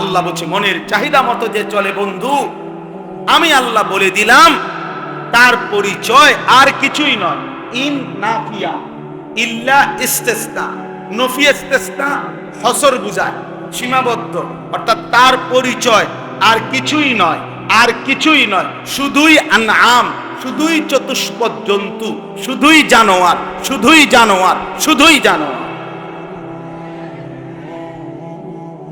আল্লাহ বলছে, মনের চাহিদা মতো যে চলে বন্ধু, আমি আল্লাহ বলে দিলাম, তার পরিচয় আর কিছুই নয়। ইন নাফিয়া, ইল্লা ইস্তেস্তা, নফি ইস্তেস্তা হসর বুঝায়, সীমাবদ্ধ। অর্থাৎ তার পরিচয় আর কিছুই নয়, আর কিছুই নয়। শুধুই আনআম, শুধুই চতুষ্পদ জন্তু, শুধুই জানোয়ার শুধুই জানোয়ার শুধুই জানোয়ার।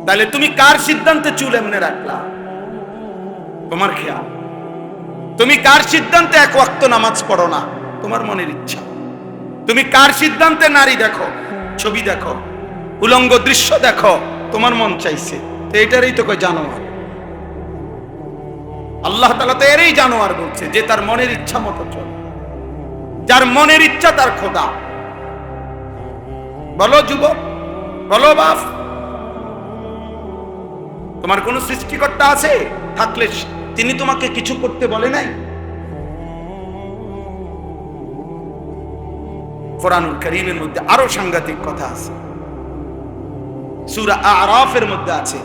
তাহলে তুমি কার সিদ্ধান্তে চুল এমনি রাখলা? তোমার খেয়াল। তুমি কার সিদ্ধান্তে এক ওয়াক্ত নামাজ পড়ো না? তোমার মনের ইচ্ছা। তুমি কার সিদ্ধান্তে নারী দেখো? ছবি দেখো? উলঙ্গ দৃশ্য দেখো? তোমার মন চাইছে। তো এটারই তো জানোয়ার। আল্লাহ তালা তো এরই জানোয়ার বলছে যে তার মনের ইচ্ছা মতো চলে। যার মনের ইচ্ছা তার খোদা। বলো যুবক, বলো বাপ তোমার কোন সৃষ্টিকর্তা আছে? থাকলে তিনি তোমাকে কিছু করতে বলে নাই? কোরআনুল করিমের মধ্যে আরও সাংঘাতিক কথা আছে। সূরা আরাফের মধ্যে আছে।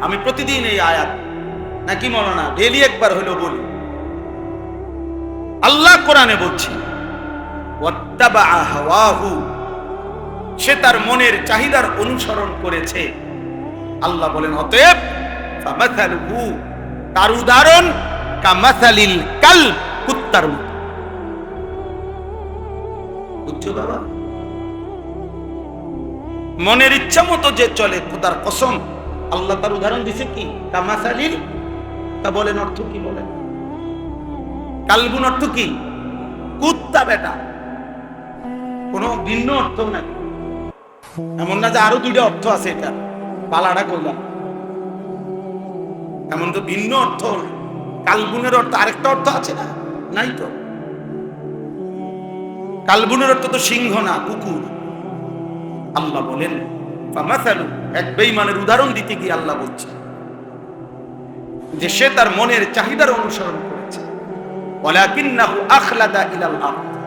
আমি প্রতিদিন এই আয়াত। নাকি মৌলানা ডেলি একবার হলো বলি। আল্লাহ কোরআনে বলছি সে তার মনের চাহিদার অনুসরণ করেছে। আল্লাহ বলেন, অতএব তার উদাহরণ কাল কুত্তার মতো। মনের ইচ্ছা মতো যে চলে, খোদার কসম। আল্লাহ তার উদাহরণ দিছে কি? কামাসালিল? তা বলেন অর্থ কি বলেন? কালবুন অর্থ কি? কুত্তা বেটা। ভিন্ন অর্থ নাই। এমন না যে আরও দুইটা অর্থ আছে এটা পালাটা করলাম। এমন তো ভিন্ন অর্থ কালবুনের অর্থ আরেকটা অর্থ আছে না? নাই তো। কালবুনের অর্থ তো সিংহ না, কুকুর। আল্লাহ বলেন এক বেঈমানের উদাহরণ দিতে গিয়ে আল্লাহ বলছে যে সে তার মনের চাহিদার অনুসরণ করেছে। ওয়ালাকিন্নাহু আখলাদা ইলাল আরদ।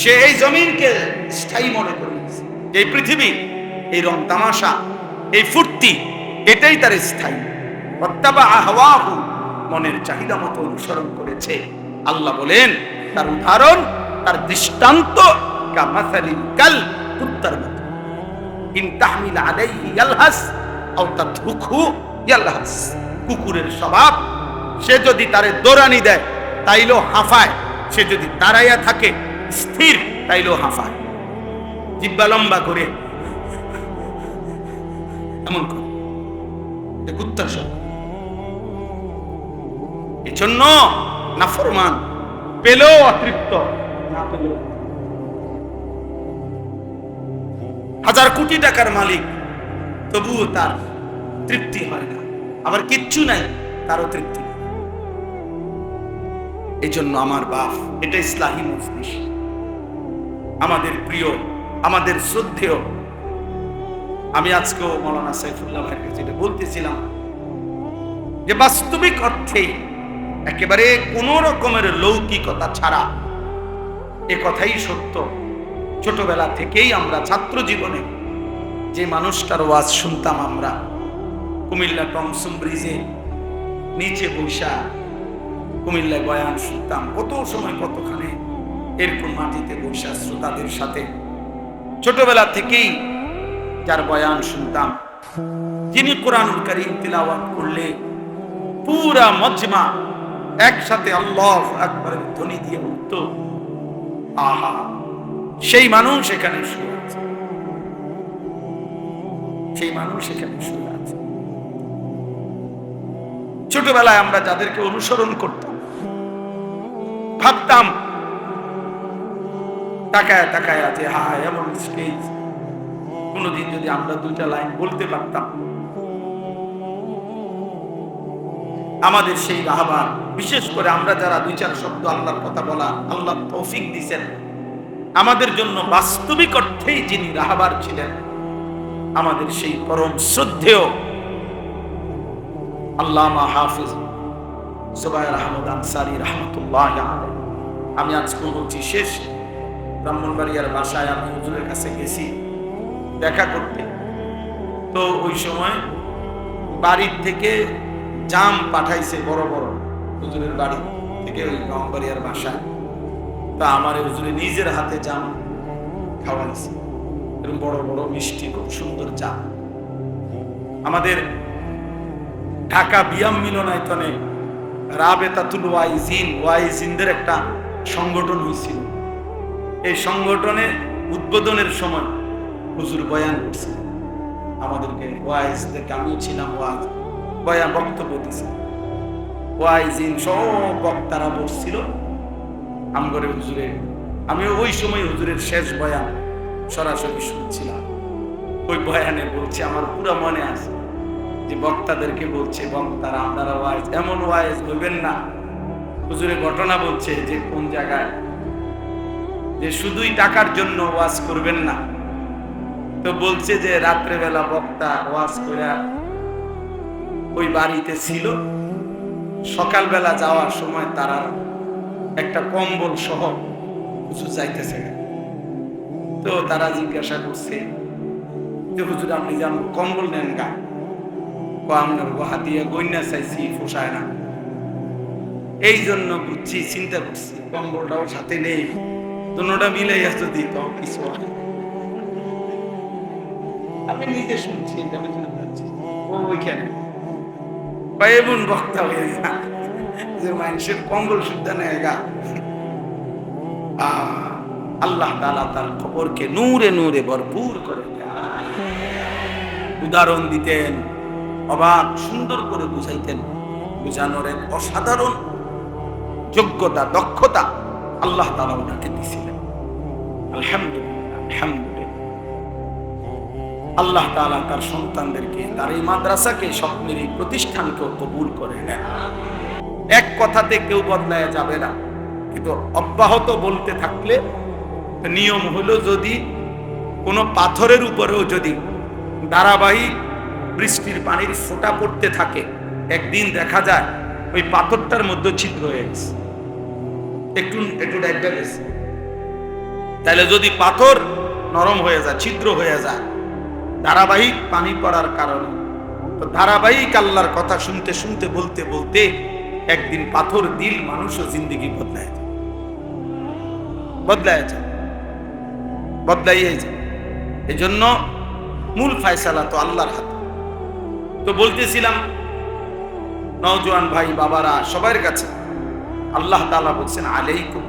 সে এই জমিনকে স্থায়ী মনে করেছে যে এই পৃথিবী, এই রং তামাশা, এই ফুর্তি, এটাই তার স্থায়ী। আহওয়াহু মনের চাহিদা মতো অনুসরণ করেছে। আল্লাহ বলেন, তার উদাহরণ, তার দৃষ্টান্ত কাল কুত্তার মতো। ইন তাহমিল ইয়ালহাস, আও তাতরুকহু ইয়ালহাস। কুকুরের স্বভাব, সে যদি তারে দৌড়ানি দেয়, তাইলেও হাঁফায়। সে যদি দাঁড়াইয়া থাকে স্থির, তাইলেও হাঁফায় জিব্বা লম্বা করে। এমন করে। স্বভাব এজন্য পেলেও অতৃপ্ত। না পেলেও হাজার কোটি টাকার মালিক, তবুও তার তৃপ্তি হয় না। আবার কিচ্ছু নাই, তারও তৃপ্তি। এই জন্য আমার বাপ, এটা ইসলাহী মজলিস। আমাদের প্রিয়, আমাদের শ্রদ্ধেয়। আমি আজকেও মৌলানা সাইফুল্লাহ ভাইয়ের কাছে এটা বলতেছিলাম যে বাস্তবিক অর্থেই একেবারে কোন রকমের লৌকিকতা ছাড়া এ কথাই সত্য। ছোটবেলা থেকেই আমরা ছাত্র জীবনে যে মানুষটার ওয়াজ শুনতাম আমরা, কুমিল্লা টমসুম ব্রিজে নিচে বৈশা কুমিল্লায় বয়ান শুনতাম, কত সময় কতখানে এরকম মাটিতে বৈশা শ্রোতাদের সাথে। ছোটবেলা থেকেই যার বয়ান শুনতাম, যিনি কোরআনুল করিম তিলাওয়াত করলে পুরা মজমা একসাথে আল্লাহ একবারে ধ্বনি দিয়ে উঠত। আহা, সেই মানুষ এখানে শুয়ে আছে। সেই মানুষ এখানে শুয়ে আছে। ছোটবেলায় আমরা যাদেরকে অনুসরণ করতাম, ভাবতাম তাকায় তাকায় আছে হা এমন স্টেজ কোনদিন যদি আমরা দুইটা লাইন বলতে পারতাম আমাদের সেই রাহবার বিশেষ করে আমরা যারা দুই, চার শব্দ আল্লাহর কথা বলা আল্লাহ তৌফিক দিছেন, আমাদের জন্য বাস্তবিক অর্থেই যিনি রাহবার ছিলেন, আমাদের সেই পরম শ্রদ্ধেয় আল্লামা হাফিজ সুবাইর আহমদ আনসারি রহমতুল্লাহ। আমি আজকে বলছি শেষ ব্রাহ্মণবাড়িয়ার বাসায় আমি হুজুরের কাছে গেছি, দেখা করতে। তো ওই সময় বাড়ির থেকে জাম পাঠাইছে বড় বড় হুজুরের বাড়ি থেকে ওই ব্রাহ্মণবাড়িয়ার বাসায়। তা আমার হুজুরে নিজের হাতে জাম খাওয়াইছে। এরকম বড় বড় মিষ্টি, খুব সুন্দর জাম। আমাদের ঢাকা বিয়াম মিলনায়তনে রাবেতাতুল ওয়াইজিন, ওয়াইজিনদের একটা সংগঠন হয়েছিল এই সংগঠনে উদ্বোধনের সময় হুজুর বয়ান করছে। আমাদেরকে ওয়াইজদেরকে আমিও ছিলাম ওয়াজ, বয়ান বক্তব্য দিছে। ওয়াইজিন সব বক্তারা বসছিল। আমগরে হুজুরে আমি ওই সময় হুজুরের শেষ বয়ান সরাসরি শুনছিলাম। ওই বয়ানে বলছে, আমার পুরো মনে আছে যে বক্তাদেরকে বলছে, বক্তারা, আপনারা ওয়াইজ, এমন ওয়াইজ হইবেন না। হুজুরে ঘটনা বলছে যে কোন জায়গায় যে শুধুই টাকার জন্য ওয়াজ করবেন না। তো বলছে যে রাত্রেবেলা বক্তা ওয়াজ করে ওই বাড়িতে ছিল। সকালবেলা যাওয়ার সময় তারা একটা কম্বল সহ হুজুর যাইতেছে। তো তারা জিজ্ঞাসা করছে যে হুজুর, আপনি যেন কম্বল নেন গা? আপনার গোহা দিয়ে গইনা চাইছি, পোষায় না। এই জন্য বুঝছি, চিন্তা করছি, কম্বলটাও সাথে নেই। দুটা মিলে যদি তো কিছু আমি নিজে শুনছি এটা আমি শুনতে ও ওইখানে। বা এমন বক্তা হয়ে যা যে মানুষের কম্বল শুদ্ধ নেয় গা। আহ, আল্লাহ তালা তার খবরকে নূরে নূরে ভরপুর করে উদাহরণ দিতেন অবাক সুন্দর করে বুঝাইতেন। বুঝানোর এক অসাধারণ যোগ্যতা দক্ষতা। আল্লাহ তালা ওনাকে দিছিলেন আলহামদুলিল্লাহ আল্লাহ তালা তার সন্তানদেরকে, তার এই মাদ্রাসাকে, স্বপ্নের এই প্রতিষ্ঠানকেও কবুল করে নেন। এক কথাতে কেউ বদলায় যাবে না। কিন্তু অব্যাহত বলতে থাকলে নিয়ম হলো যদি কোনো পাথরের উপরেও যদি ধারাবাহিক বৃষ্টির পানির ফোঁটা পড়তে থাকে, একদিন দেখা যায় ওই পাথরটার মধ্যে ছিদ্র হয়ে গেছে। একটু একটু ডাইটা গেছে তাহলে যদি পাথর নরম হয়ে যায়, ছিদ্র হয়ে যায়, ধারাবাহিক পানি পড়ার কারণে, তো ধারাবাহিক আল্লাহর কথা শুনতে শুনতে, বলতে বলতে একদিন পাথর, দিল মানুষও জিন্দগি বদলায় যায়। বদলায় যায়। বদলাইয়ে যায়। এই জন্য মূল ফায়সালা তো আল্লাহর হাতে। তো বলতেছিলাম, নওজোয়ান ভাই, বাবারা, সবার কাছে আল্লাহ তাআলা বলছেন, আলাইকুম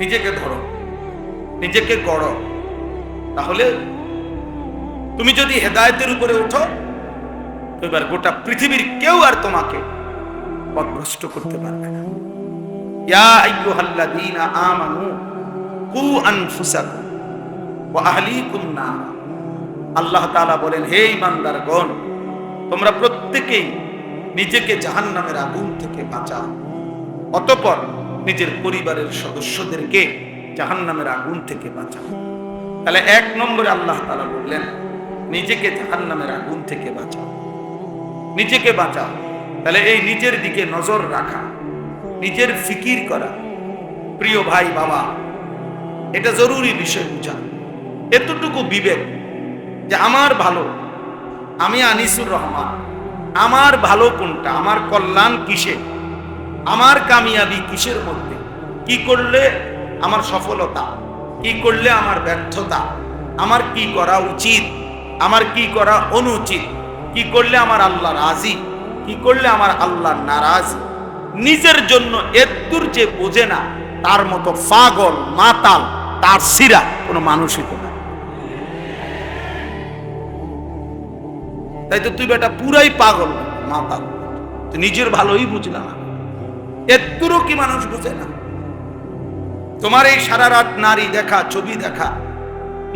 নিজেকে ধরো, নিজেকে গড়ো। তাহলে তুমি যদি হেদায়েতের উপরে ওঠো এবার গোটা পৃথিবীর কেউ আর তোমাকে পথভ্রষ্ট করতে পারবে না। ইয়া আইয়ুহাল্লাযীনা আমানু কু আল্লাহ বলেন, হে ইমানদারগণ তোমরা প্রত্যেকেই নিজেকে জাহান্নামের আগুন থেকে বাঁচাও। অতঃপর নিজের পরিবারের সদস্যদেরকে জাহান্নামের আগুন থেকে বাঁচাও। তাহলে এক নম্বরে আল্লাহ তাআলা বললেন, নিজেকে জাহান্নামের আগুন থেকে বাঁচাও। নিজেকে বাঁচাও। তাহলে এই নিজের দিকে নজর রাখা, নিজের ফিকির করা, প্রিয় ভাই, বাবা, এটা জরুরি বিষয় বুঝা। এতটুকু বিবেক যে আমার ভালো, আমি আনিসুর রহমান। আমার ভালো কোনটা? আমার কল্যাণ কিসে আমার কামিয়াবি কিসের মধ্যে? কি করলে আমার সফলতা? কি করলে আমার ব্যর্থতা? আমার কি করা উচিত? আমার কি করা অনুচিত? কি করলে আমার আল্লাহ রাজি? কি করলে আমার আল্লাহ নারাজ? নিজের জন্য এদ্দুর যে বোঝে না, তার মতো পাগল, মাতাল, তার সিরা কোনো মানুষই তো না। তাই তো তুই বেটা পুরাই পাগল, মাতাল। তুই নিজের ভালোই বুঝলা না। এদ্দুরও কি মানুষ বুঝে না? তোমার এই সারা রাত নারী দেখা, ছবি দেখা,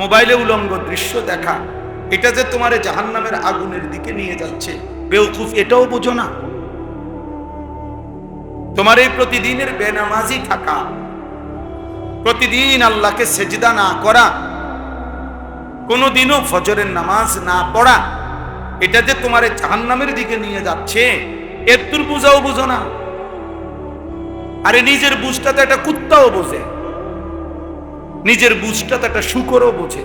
মোবাইলে উলঙ্গ দৃশ্য দেখা, এটা যে তোমার জাহান্নামের আগুনের দিকে নিয়ে যাচ্ছে বেউকুফ এটাও বোঝো না? তোমার এই প্রতিদিনের বেনামাজি থাকা, প্রতিদিন আল্লাহকে সেজদা না করা, কোনোদিনও ফজরের নামাজ না পড়া, এটা যে তোমার জাহান্নামের দিকে নিয়ে যাচ্ছে এত্তুর বুঝাও বুঝো না? আরে নিজের বুঝটা তো একটা কুত্তাও বোঝে। নিজের বুঝটা তো একটা শুকরও বোঝে।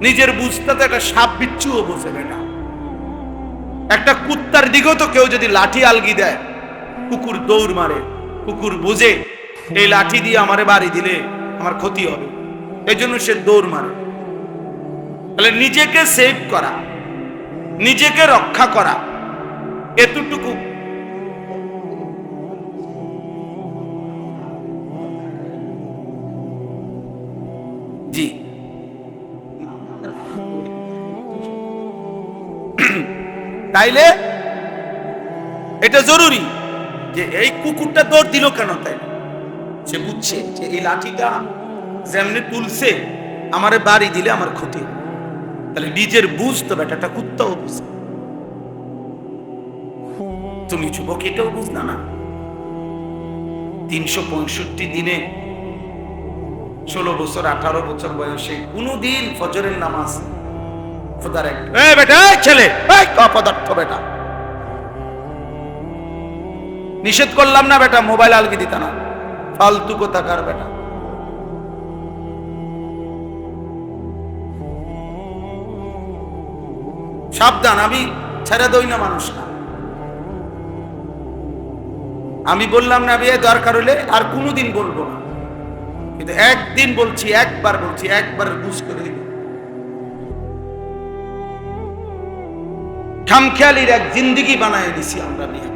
নিজের বুঝটা তো একটা সাপ বিচ্ছুও বোঝে না একটা কুত্তার দিকেও তো কেউ যদি লাঠি আলগি দেয়, কুকুর দৌড় মারে, কুকুর বোঝে, এই লাঠি দিয়ে আমারে বাড়ি দিলে আমার ক্ষতি হবে। এই জন্য সে দৌড় মারে। তাহলে নিজেকে সেভ করা, নিজেকে রক্ষা করা, এতটুকু তাইলে এটা জরুরি যে এই কুকুরটা দৌড় দিল কেন তাই সে বুঝছে যে এই লাঠিটা যেমনি তুলছে, আমারে বাড়ি দিলে আমার ক্ষতি তাহলে নিজের বুঝ তো বেটাটা কুত্তাও বুঝ। তুমি যুবক, এটাও বুঝলা না? তিনশো পঁয়ষট্টি দিনে ষোলো বছর, আঠারো বছর বয়সে কোনদিন ফজরের নামাজ ছেলে। এই অপদার্থ বেটা। নিষেধ করলাম না বেটা মোবাইল আলগি দিতা না। ফালতু কোথাকার বেটা। সাবধান আমি ছেড়ে দই না মানুষ না। আমি বললাম না বিয়ে দরকার হলে আর কোনোদিন বলব না। কিন্তু একদিন বলছি একবার বলছি একবার বুঝ করে খামখেয়ালির এক জিন্দিগি বানায় দিছি আমরা নিয়ে।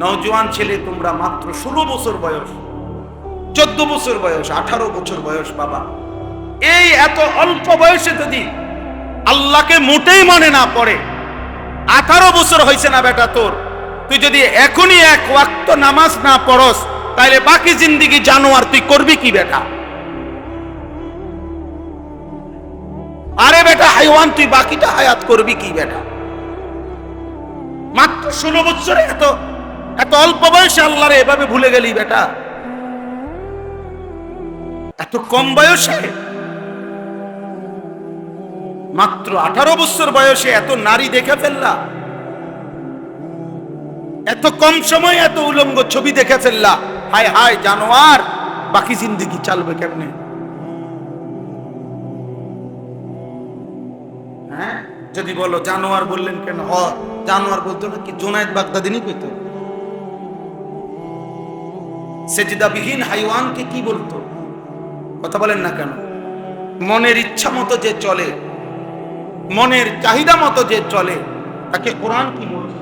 নওজোয়ান ছেলে তোমরা মাত্র ষোলো বছর বয়স, চোদ্দ বছর বয়স, আঠারো বছর বয়স বাবা। এই এত অল্প বয়সে যদি আল্লাহকে মোটেই মনে না পড়ে, আঠারো বছর হয়েছে না বেটা তোর। তুই যদি এখনই এক ওয়াক্ত নামাজ না পড়স তাহলে বাকি জিন্দিগি জানোয়ার তুই করবি কি বেটা? আরে বেটা, হাইওয়ান, তুই বাকিটা হায়াত করবি কি বেটা? ষোলো বছরে এত এত অল্প বয়সে আল্লাহরে এভাবে ভুলে গেলি বেটা? এত কম বয়সে? মাত্র আঠারো বছর বয়সে এত নারী দেখে ফেললা? এত কম সময় এত উলঙ্গ ছবি দেখে ফেললা? হায় হায়, জানোয়ার, বাকি জিন্দিগি চালবে কেমনে? হ্যাঁ? যদি বলো, জানোয়ার বললেন কেন? হ জানোয়ার বলতো না কি জোনায়েদ বাগদাদিনই কইতো। সেজদাবিহীন হাইওয়ানকে কি বলতো? কথা বলেন না কেন? মনের ইচ্ছা মতো যে চলে, মনের চাহিদা মতো যে চলে, তাকে কোরআন কি বলছে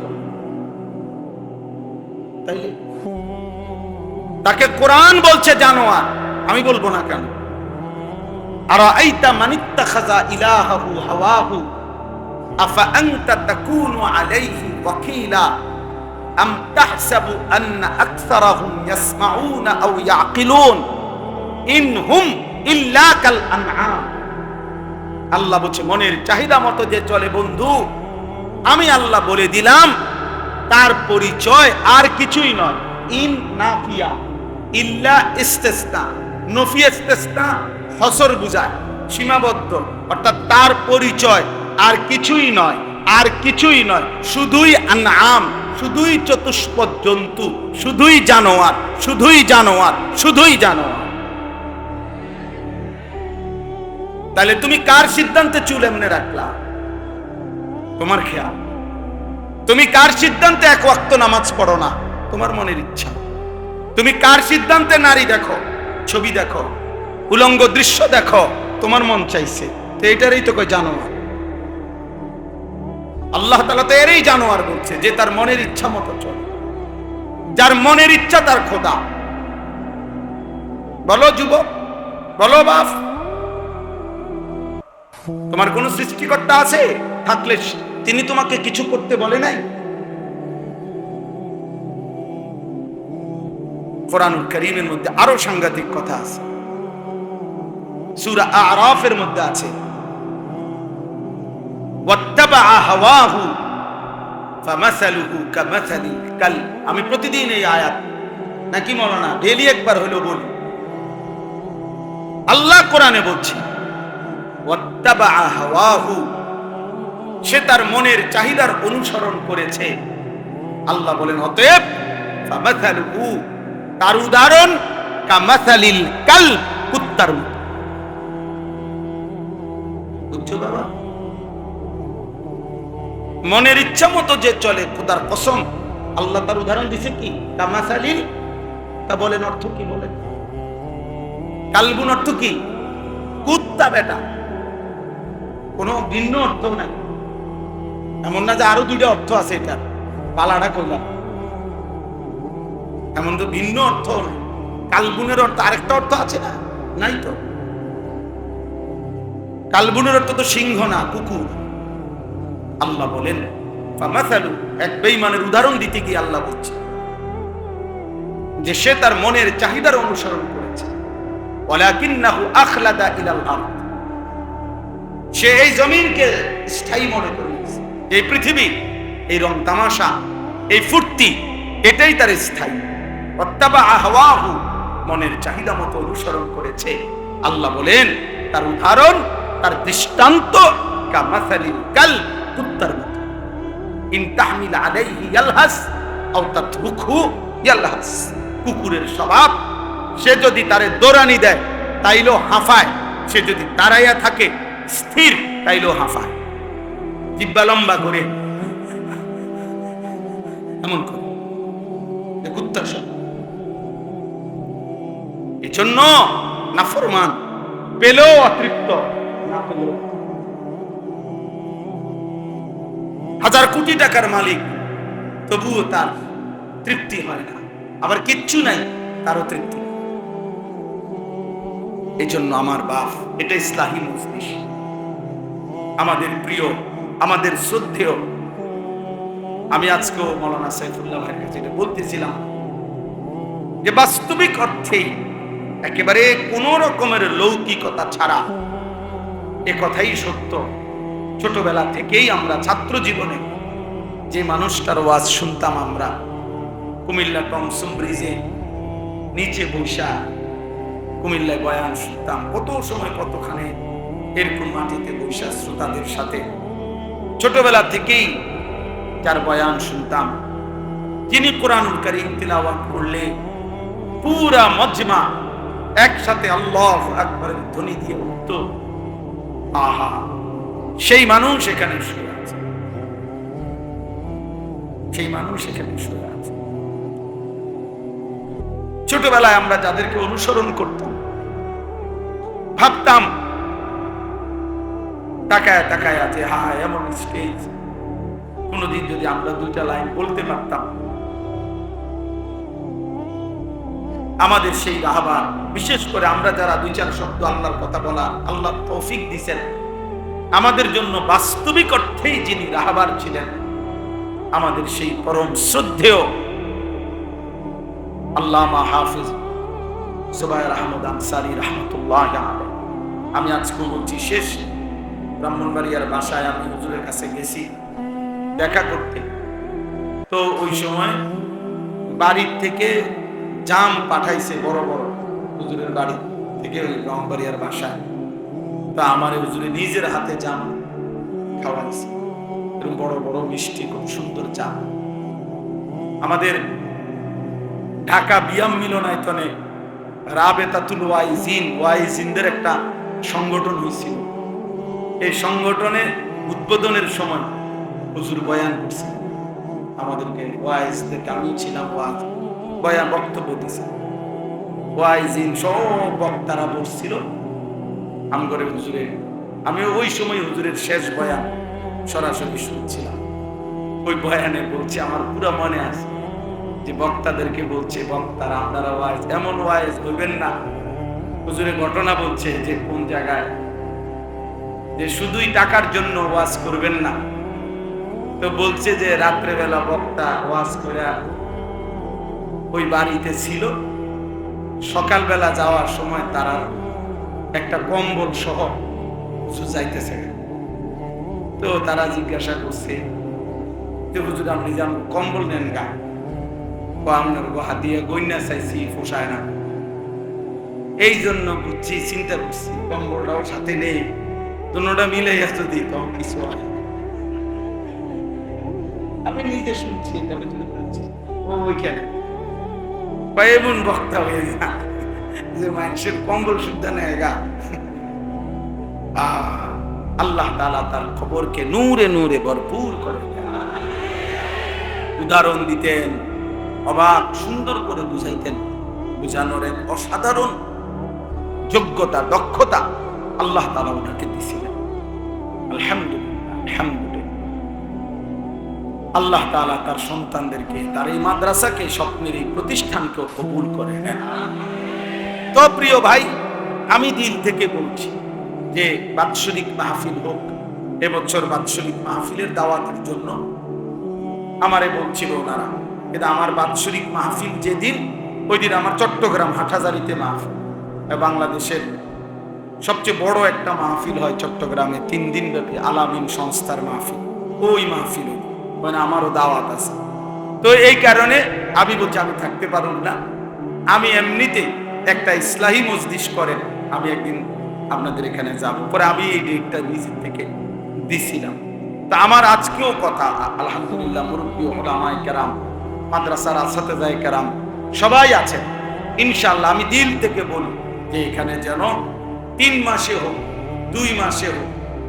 তাইলে? তাকে কোরআন বলছে জানোয়ার, আমি বলব না কেন? আর আইতা মানিত্তা খাজা ইলাহাহু হাওয়াহু আফা আনতা তাকুনু আলাইহি ওয়াকিলা? আম তাহসাবু আন্না আকসারাহুম ইয়াসমাউনা আও ইয়াকিলুন? ইন হুম ইল্লা কাল আনআম। আল্লাহ বলছে, মনের চাহিদা মতো যে চলে বন্ধু, আমি আল্লাহ বলে দিলাম, তার পরিচয় আর কিছুই নয়। ইন নাফিয়া, ইল্লা ইস্তেসনা নফি ইস্তেসনা হসর বুঝায়, সীমাবদ্ধ। অর্থাৎ তার পরিচয় আর কিছুই নয়, আর কিছুই নয়। শুধুই আনআম, শুধুই চতুষ্পদ জন্তু, শুধুই জানোয়ার শুধুই জানোয়ার শুধুই জানোয়ার। তাহলে তুমি কার সিদ্ধান্তে চুল এমনে রাখলা? তোমার খেয়াল। তুমি কার সিদ্ধান্তে এক ওয়াক্ত নামাজ পড়ো না? তোমার মনের ইচ্ছা। তুমি কার সিদ্ধান্তে নারী দেখো? ছবি দেখো? উলঙ্গ দৃশ্য দেখো? তোমার মন চাইছে। তো এটারই তো কই জানোয়ার। আল্লাহ তালা তো এরই জানোয়ার বলছে যে তার মনের ইচ্ছা মতো চলে। যার মনের ইচ্ছা তার খোদা। বলো যুবক, বলো বাপ, তোমার কোন সৃষ্টিকর্তা আছে? থাকলে তিনি তোমাকে কিছু করতে বলে নাই? কোরআনুল করিমের মধ্যে আরও সাংঘাতিক কথা আছে। সূরা আরাফের মধ্যে আছে। আমি প্রতিদিন এই আয়াত। নাকি মৌলানা ডেলি একবার হলো বলি। আল্লাহ কোরআনে বলছি সে তার মনের চাহিদার অনুসরণ করেছে। আল্লাহ বলেন, অতএব তার উদাহরণ কামাসালিল কাল কুত্তার বুঝছ বাবা? মনের ইচ্ছা মতো যে চলে, খোদার কসম। আল্লাহ তার উদাহরণ দিছে কি? কামাসালি তা বলেন অর্থ কি বলেন? কালবুন অর্থ কি? কুত্তা বেটা। কোনো ভিন্ন অর্থ নাই। এমন না যে আরও দুইটা অর্থ আছে এটার। পালাটা কইলাম এমন তো ভিন্ন অর্থ নাই। কালবুনের অর্থ আরেকটা অর্থ আছে না? নাই তো। কালবুনের অর্থ তো সিংহ না, কুকুর। আল্লাহ বলেন এক বেঈমানের উদাহরণ দিতে গিয়ে আল্লাহ বলছে যে, সে তার মনের চাহিদার অনুসরণ করেছে। সে এই জমিনকে স্থায়ী মনে করে নিয়েছে। এই পৃথিবী, এই রং তামাশা, এই ফুর্তি, এটাই তার স্থায়ী। অত্যাবা আহওয়াহু মনের চাহিদা মতো অনুসরণ করেছে। আল্লাহ বলেন, তার উদাহরণ, তার দৃষ্টান্ত, কামাসালিল কাল কুত্তার মতো। ইন তাহমিল আলাইহি ইয়ালহাস, আও তাতরুকহু ইয়ালহাস। কুকুরের স্বভাব, সে যদি তারে দৌড়ানি দেয়, তাইলেও হাঁফায়। সে যদি দাঁড়াইয়া থাকে, স্থির, তাইলেও হাঁফায়। জিব্বা লম্বা করে। এমন করে। কুত্তার স্বভাব। এজন্য নাফরমান, পেলেও অতৃপ্ত, না পেলেও হাজার কোটি টাকার মালিক। তবুও তার তৃপ্তি হয় না। আবার কিচ্ছু নাই, তারও তৃপ্তি এই জন্য আমার বাপ এটা ইসলাহী মজলিস। আমাদের প্রিয়, আমাদের শ্রদ্ধেয়। আমি আজকেও মৌলানা সাইফুল্লাহ ভাইয়ের কাছে এটা বলতেছিলাম যে বাস্তবিক অর্থেই একেবারে কোন রকমের লৌকিকতা ছাড়া এ কথাই সত্য। ছোটবেলা থেকেই আমরা ছাত্র জীবনে যে মানুষটার ওয়াজ শুনতাম আমরা, কুমিল্লা টমসম ব্রিজে নিচে বৈশা কুমিল্লায় বয়ান শুনতাম, কত সময় কতখানে এরকম মাটিতে বৈশা শ্রোতাদের সাথে। ছোটবেলা থেকেই যার বয়ান শুনতাম, যিনি কোরআনুল কারীম তিলাওয়াত করলে পুরা মজমা একসাথে আল্লাহ আকবরের ধ্বনি দিয়ে উঠত। আহা! সেই মানুষ এখানে শুয়ে আছে। সেই মানুষ এখানে শুয়ে আছে। ছোটবেলায় আমরা যাদেরকে অনুসরণ করতাম, ভাবতাম, তাকায় তাকায় আছে হা এমন স্টেজ কোনদিন যদি আমরা দুইটা লাইন বলতে পারতাম, আমাদের সেই রাহবার, বিশেষ করে আমরা যারা দুই চার শব্দ আল্লাহর কথা বলা আল্লাহ তৌফিক দিছেন আমাদের জন্য বাস্তবিক অর্থেই যিনি রাহবার ছিলেন, আমাদের সেই পরম শ্রদ্ধেয় আল্লামা হাফিজ সুবাইর আহমদ আনসারি রহমতুল্লাহ আমি আজকে বলছি, শেষ ব্রাহ্মণবাড়িয়ার বাসায় আমি হুজুরের কাছে গেছি দেখা করতে। তো ওই সময় বাড়ির থেকে জাম পাঠাইছে বড় বড় হুজুরের বাড়ি থেকে ওই ব্রাহ্মণবাড়িয়ার বাসায়। তা আমার হুজুরে নিজের হাতে জাম খাওয়াইছে এরকম বড় বড় মিষ্টি, খুব সুন্দর জাম। আমাদের ঢাকা বিয়াম মিলনায়তনে রাবেতাতুল ওয়াইজিন, ওয়াইজিনদের একটা সংগঠন হয়েছিল। এই সংগঠনে উদ্বোধনের সময় হুজুর বয়ান করছে আমাদেরকে ওয়াইজদেরকে আমি ছিলাম ওয়াজ, বয়ান বক্তব্য দিছে ওয়াইজিন সব বক্তারা বসছিল। আম করে হুজুরে আমি ওই সময় হুজুরের শেষ বয়ান সরাসরি শুনছিলাম। ওই বয়ানে বলছে, আমার পুরো মনে আছে যে বক্তাদেরকে বলছে, বক্তারা, আপনারা ওয়াইজ, এমন ওয়াইজ হইবেন না। হুজুরে ঘটনা বলছে যে, কোন জায়গায়? যে শুধুই টাকার জন্য ওয়াজ করবেন না। তো বলছে যে, রাত্রেবেলা বক্তা ওয়াজ করে ওই বাড়িতে ছিল। সকালবেলা যাওয়ার সময় তারা একটা কম্বল সহ যাইতেছে। তো তারা জিজ্ঞাসা করছে যে হুজুর, আপনি যান কম্বল নেন গা? আপনার হাত দিয়ে গইনা চাইছি, পোষায় না। এই জন্য বুঝছি, চিন্তা করছি, কম্বলটাও সাথে নেই। দুটা মিলে যদি তো কিছু হয়। আমি নিজে শুনছি শুনছি ও, ওইখানে। কয়েমন বক্তা হয়ে যা যে মানুষের কম্বল সুদ্ধা নেয় গা। আল্লাহ তাআলা তার খবরকে নূরে নূরে ভরপুর করে উদাহরণ দিতেন, অবাক, সুন্দর করে বুঝাইতেন। বুঝানোর এক অসাধারণ যোগ্যতা, দক্ষতা আল্লাহ তাআলা ওনাকে দিছিলেন। আলহামদুলিল্লাহ আলহামদুলিল্লাহ। আল্লাহ তাআলা তার সন্তানদেরকে, তার এই মাদ্রাসাকে, স্বপ্নের এই প্রতিষ্ঠানকে কবুল করে নেন। তো প্রিয় ভাই, আমি দিল থেকে বলছি যে বাৎসরিক মাহফিল হোক, এবছর বাৎসরিক মাহফিলের দাওয়াতের জন্য আমারে বলছিল ওনারা কিন্তু আমার বাৎসরিক মাহফিল যেদিন ওই দিন আমার চট্টগ্রাম হাটহাজারিতে মাহফিল। বাংলাদেশের সবচেয়ে বড় একটা মাহফিল হয় চট্টগ্রামে, তিন দিন ব্যাপী আলামিন সংস্থার মাহফিল। ওই মাহফিল মানে আমারও দাওয়াত আছে। তো এই কারণে আমি বলছি, আমি থাকতে পারুন না। আমি এমনিতে একটা ইসলাহী মজলিস করেন, আমি একদিন আপনাদের এখানে যাব। পরে আমি এই ডেটটা নিজের থেকে দিছিলাম। তা আমার আজকেও কথা, আলহামদুলিল্লাহ, মুরব্বী ওলামায় কেরাম, মাদ্রাসার আসাতে যায় কেরাম, সবাই আছেন। ইনশাল্লাহ আমি দিল থেকে বলি যে এখানে যেন তিন মাসে হোক, দুই মাসে হোক,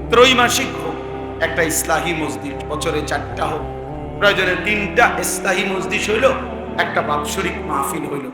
ত্রৈমাসিক হোক, একটা ইসলাহী মসজিদ বছরে চারটা হোক। প্রয়োজনে তিনটা ইসলাহী মসজিদ হইল, একটা বাৎসরিক মাহফিল হইল।